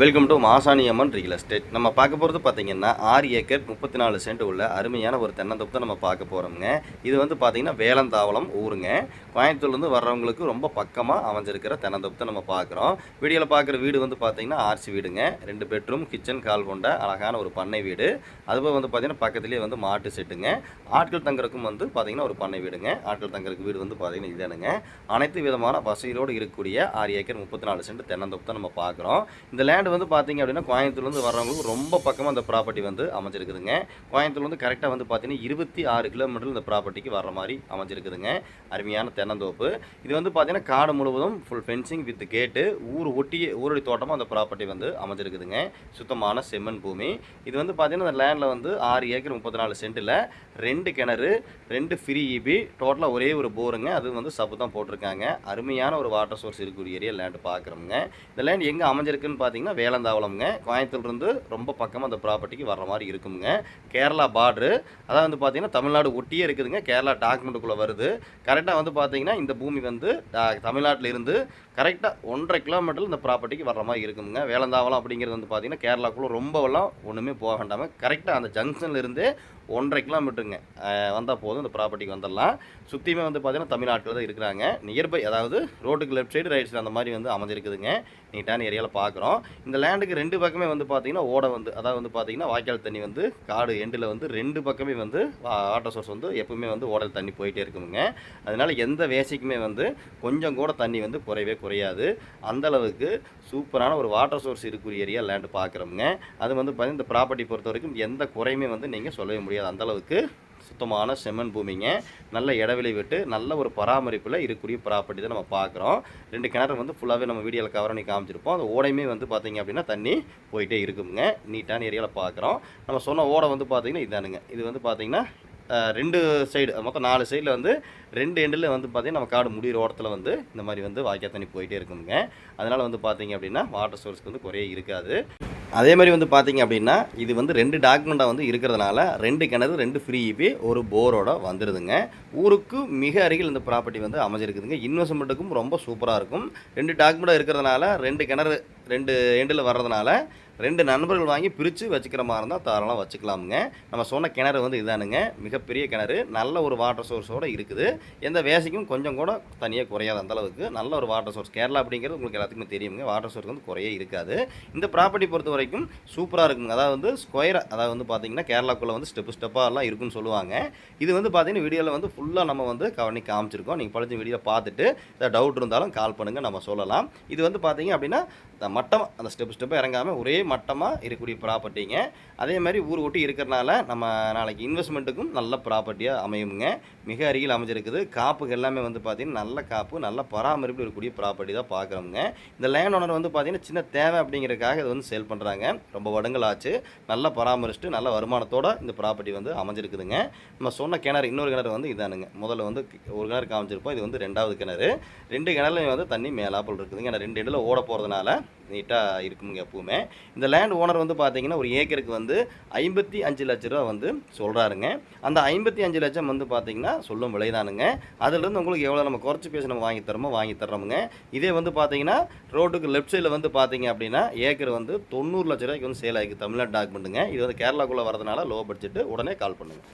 Welcome to Masani Amman real estate நம்ம பார்க்க போகிறது பார்த்தீங்கன்னா ஆறு ஏக்கர் முப்பத்தி நாலு சென்ட் உள்ள அருமையான ஒரு தென்னந்தோப்பு தான் நம்ம பார்க்க போகிறோம்ங்க இது வந்து பார்த்தீங்கன்னா வேலந்தாவளம் ஊருங்க. கோயம்புத்தூர்லேருந்து வர்றவங்களுக்கு ரொம்ப பக்கமாக அமைஞ்சிருக்கிற தென்னந்தோப்பு தான் நம்ம பார்க்குறோம். வீடியோவில் பார்க்குற வீடு வந்து பார்த்தீங்கன்னா ஆர்சி வீடுங்க. ரெண்டு பெட்ரூம் கிச்சன் கால் கொண்ட அழகான ஒரு பண்ணை வீடு. அதுபோல் வந்து பார்த்தீங்கன்னா பக்கத்துலேயே வந்து மாட்டு செட்டுங்க. ஆட்கள் தங்குறக்கும் வந்து பார்த்தீங்கன்னா ஒரு பண்ணை வீடுங்க. ஆட்கள் தங்குறதுக்கு வீடு வந்து பார்த்தீங்கன்னா இதுதானுங்க. அனைத்து விதமான வசதியோடு இருக்கக்கூடிய ஆறு ஏக்கர் முப்பத்தி நாலு சென்ட் தென்னந்தோப்பு தான் நம்ம பார்க்குறோம். இந்த லேண்ட் வந்து பார்த்தீங்க அப்படின்னா கோயம்புத்தூர்லேருந்து வர்றவங்களுக்கு ரொம்ப பக்கமாக அந்த ப்ராப்பர்ட்டி வந்து அமைஞ்சிருக்குதுங்க. கோயம்புத்தூர்லேருந்து கரெக்டாக வந்து பார்த்தீங்கன்னா இருபத்தி ஆறு கிலோமீட்டர் இந்த ப்ராப்பர்ட்டிக்கு வர்ற மாதிரி அமைஞ்சிருக்குதுங்க. அருமையான தென்னந்தோப்பு. இது வந்து பார்த்தீங்கன்னா காடு முழுவதும் ஃபுல் ஃபென்சிங் வித் கேட்டு ஊர் ஒட்டிய ஊரடி தோட்டமாக அந்த ப்ராப்பர்ட்டி வந்து அமைஞ்சிருக்குதுங்க. சுத்தமான செம்மண் பூமி. இது வந்து பார்த்தீங்கன்னா அந்த லேண்டில் வந்து ஆறு ஏக்கர் முப்பத்தி நாலு சென்ட்டில் ரெண்டு கிணறு ரெண்டு ஃப்ரீ இபி டோட்டலாக ஒரே ஒரு போருங்க. அது வந்து சப்பு தான் போட்டிருக்காங்க. அருமையான ஒரு வாட்டர் சோர்ஸ் இருக்கக்கூடிய ஏரியா லேண்டு பார்க்குறோங்க இந்த லேண்ட் எங்கே அமைஞ்சிருக்குன்னு பார்த்தீங்கன்னா வேலந்தாவளம்ங்க. கோயம்புத்தூர்லேருந்து ரொம்ப பக்கமாக அந்த ப்ராப்பர்ட்டிக்கு வர்ற மாதிரி இருக்குங்க கேரளா பார்ட்ரு அதான் வந்து பார்த்தீங்கன்னா தமிழ்நாடு ஒட்டியே இருக்குதுங்க. கேரளா டாக்குமெண்ட்டுக்குள்ளே வருது. கரெக்டாக வந்து பார்த்தீங்கன்னா இந்த பூமி வந்து தமிழ்நாட்டில் இருந்து கரெக்டாக ஒன்றரை கிலோமீட்டரில் இந்த ப்ராப்பர்ட்டிக்கு வர்ற மாதிரி இருக்குங்க வேலந்தாவளம் அப்படிங்கிறது வந்து பார்த்தீங்கன்னா கேரளாக்குள்ளே ரொம்பவெல்லாம் ஒன்றுமே போக வேண்டாமல் கரெக்டாக அந்த ஜங்ஷன்லேருந்தே ஒன்றரை கிலோமீட்டருங்க வந்தால் போதும் இந்த ப்ராப்பர்ட்டிக்கு வந்துடலாம். சுற்றியுமே வந்து பார்த்தீங்கன்னா தமிழ்நாட்டில் தான் இருக்கிறாங்க. நியர்பை அதாவது ரோட்டுக்கு லெஃப்ட் சைடு ரைட் சைடு அந்த மாதிரி வந்து அமைஞ்சிருக்குதுங்க. நீட்டான ஏரியாவில் பார்க்குறோம் இந்த லேண்டுக்கு ரெண்டு பக்கமே வந்து பார்த்தீங்கன்னா ஓடை வந்து அதாவது வந்து பார்த்தீங்கன்னா வாய்க்கால் தண்ணி வந்து காடு எண்டில் வந்து ரெண்டு பக்கமே வந்து வாட்டர் சோர்ஸ் வந்து எப்பவுமே வந்து ஓடல் தண்ணி போயிட்டே இருக்குங்க. அதனால் எந்த வேசிக்குமே வந்து கொஞ்சம் கூட தண்ணி வந்து குறையவே குறையாது. அந்த அளவுக்கு சூப்பரான ஒரு வாட்டர் சோர்ஸ் இருக்கிற ஏரியா லேண்டு பார்க்குறோங்க அது வந்து பார்த்தீங்கன்னா இந்த ப்ராப்பர்ட்டி பொறுத்த வரைக்கும் எந்த குறையுமே வந்து நீங்கள் சொல்லவே முடியாது. அந்த அளவுக்கு. சுத்தமான செம்மண் பூமிங்க. நல்ல இடைவெளி விட்டு நல்ல ஒரு பராமரிப்பில் இருக்கக்கூடிய ப்ராப்பர்ட்டி தான் நம்ம பார்க்குறோம். ரெண்டு கிணறு வந்து ஃபுல்லாகவே நம்ம வீடியோவில் கவர் பண்ணி காமிச்சிருப்போம். அந்த ஓடையுமே வந்து பார்த்திங்க அப்படின்னா தண்ணி போயிட்டே இருக்குங்க. நீட்டான ஏரியாவில் பார்க்குறோம். நம்ம சொன்ன ஓடை வந்து பார்த்திங்கன்னா இதானுங்க. இது வந்து பார்த்திங்கன்னா ரெண்டு சைடு மொத்தம் நாலு சைடில் வந்து ரெண்டு எண்டில் வந்து பார்த்திங்கன்னா நம்ம காடு முடிகிற ஓரத்தில் வந்து இந்த மாதிரி வந்து வாய்க்கால் தண்ணி போயிட்டே இருக்குங்க. அதனால் வந்து பார்த்தீங்க அப்படின்னா வாட்டர் சோர்ஸ்க்கு வந்து குறைய இருக்காது. அதே மாதிரி வந்து பார்த்தீங்க அப்படின்னா இது வந்து ரெண்டு டாக்குமெண்ட்டாக வந்து இருக்கிறதுனால ரெண்டு கிணறு ரெண்டு ஃப்ரீ இபி ஒரு போரோட வந்துடுதுங்க ஊருக்கு மிக அருகில் இந்த ப்ராப்பர்ட்டி வந்து அமைஞ்சிருக்குதுங்க. இன்வெஸ்ட்மெண்ட்டுக்கும் ரொம்ப சூப்பராக இருக்கும். ரெண்டு டாக்குமெண்ட்டாக இருக்கிறதுனால ரெண்டு கிணறு ரெண்டு எண்டில் வர்றதுனால ரெண்டு நண்பர்கள் வாங்கி பிரித்து வச்சுக்கிற மாதிரி இருந்தால் தாராளம் வச்சுக்கலாமுங்க. நம்ம சொன்ன கிணறு வந்து இதானுங்க. மிகப்பெரிய கிணறு. நல்ல ஒரு வாட்டர் சோர்ஸோடு இருக்குது. எந்த வேசைக்கும் கொஞ்சம் கூட தனியாக குறையாத அந்தளவுக்கு நல்ல ஒரு வாட்டர் சோர்ஸ் கேரளா அப்படிங்கிறது உங்களுக்கு எல்லாத்துக்குமே தெரியுங்க வாட்டர் சோர்ஸ் வந்து குறையே இருக்காது. இந்த ப்ராப்பர்ட்டி பொறுத்த வரைக்கும் சூப்பராக இருக்குங்க. அதாவது வந்து ஸ்கொயராக அதாவது வந்து பார்த்தீங்கன்னா கேரளாக்குள்ளே வந்து ஸ்டெப்பு ஸ்டெப்பாக எல்லாம் இருக்குன்னு சொல்லுவாங்க. இது வந்து பார்த்தீங்கன்னா வீடியோவில் வந்து ஃபுல்லாக நம்ம வந்து கவனி காமிச்சிருக்கோம். நீங்கள் படித்த வீடியோ பார்த்துட்டு ஏதாவது டவுட் இருந்தாலும் கால் பண்ணுங்கள் நம்ம சொல்லலாம். இது வந்து பார்த்திங்க அப்படின்னா மட்டம் மட்டமாக அந்த ஸ்டெப் ஸ்டெப்பாக இறங்காமல் ஒரே மட்டமாக இருக்கக்கூடிய ப்ராப்பர்ட்டிங்க அதே மாதிரி ஊர் ஒட்டி இருக்கிறனால நம்ம நாளைக்கு இன்வெஸ்ட்மெண்ட்டுக்கும் நல்ல ப்ராப்பர்ட்டியாக அமையுங்க மிக அருகில் அமைஞ்சிருக்குது. காப்புகள் எல்லாமே வந்து பார்த்தீங்கன்னா நல்ல காப்பு நல்ல பராமரிப்பு இருக்கக்கூடிய ப்ராப்பர்ட்டி தான் பார்க்குறோங்க இந்த லேண்ட் ஓனர் வந்து பார்த்தீங்கன்னா சின்ன தேவை அப்படிங்கிறதுக்காக இது வந்து சேல் பண்ணுறாங்க ரொம்ப வருடங்கள் ஆச்சு. நல்லா பராமரிச்சுட்டு நல்ல வருமானத்தோட இந்த ப்ராப்பர்ட்டி வந்து அமைஞ்சிருக்குதுங்க. நம்ம சொன்ன கிணறு இன்னொரு கிணறு வந்து இதானுங்க. முதல்ல வந்து ஒரு கிணறு காமிச்சிருப்போம். இது வந்து ரெண்டாவது கிணறு. ரெண்டு கிணறுலையும் வந்து தண்ணி மேலாப்பல் இருக்குதுங்க. ஏன்னா ரெண்டு இடத்துல ஓட போகிறதுனால நீட்டாக இருக்குங்க எப்பவுமே. இந்த லேண்ட் ஓனர் வந்து பார்த்தீங்கன்னா ஒரு ஏக்கருக்கு வந்து ஐம்பத்தி அஞ்சு லட்ச ரூபா வந்து சொல்கிறாருங்க அந்த ஐம்பத்தி அஞ்சு லட்சம் வந்து பார்த்தீங்கன்னா சொல்லும் விலைதானுங்க. அதுலேருந்து உங்களுக்கு எவ்வளோ நம்ம குறைச்சி பேசி நம்ம வாங்கி தரோமோ வாங்கி தர்றோமுங்க. இதே வந்து பார்த்தீங்கன்னா ரோட்டுக்கு லெஃப்ட் சைடில் வந்து பார்த்தீங்க அப்படின்னா ஏக்கர் வந்து தொண்ணூறு லட்ச ரூபாய்க்கு வந்து சேல் ஆகிருக்கு தமிழ்நாடு டாக்குமெண்ட்டுங்க இது வந்து கேரளாக்குள்ளே வரதுனால லோ பட்ஜெட்டு உடனே கால் பண்ணுங்கள்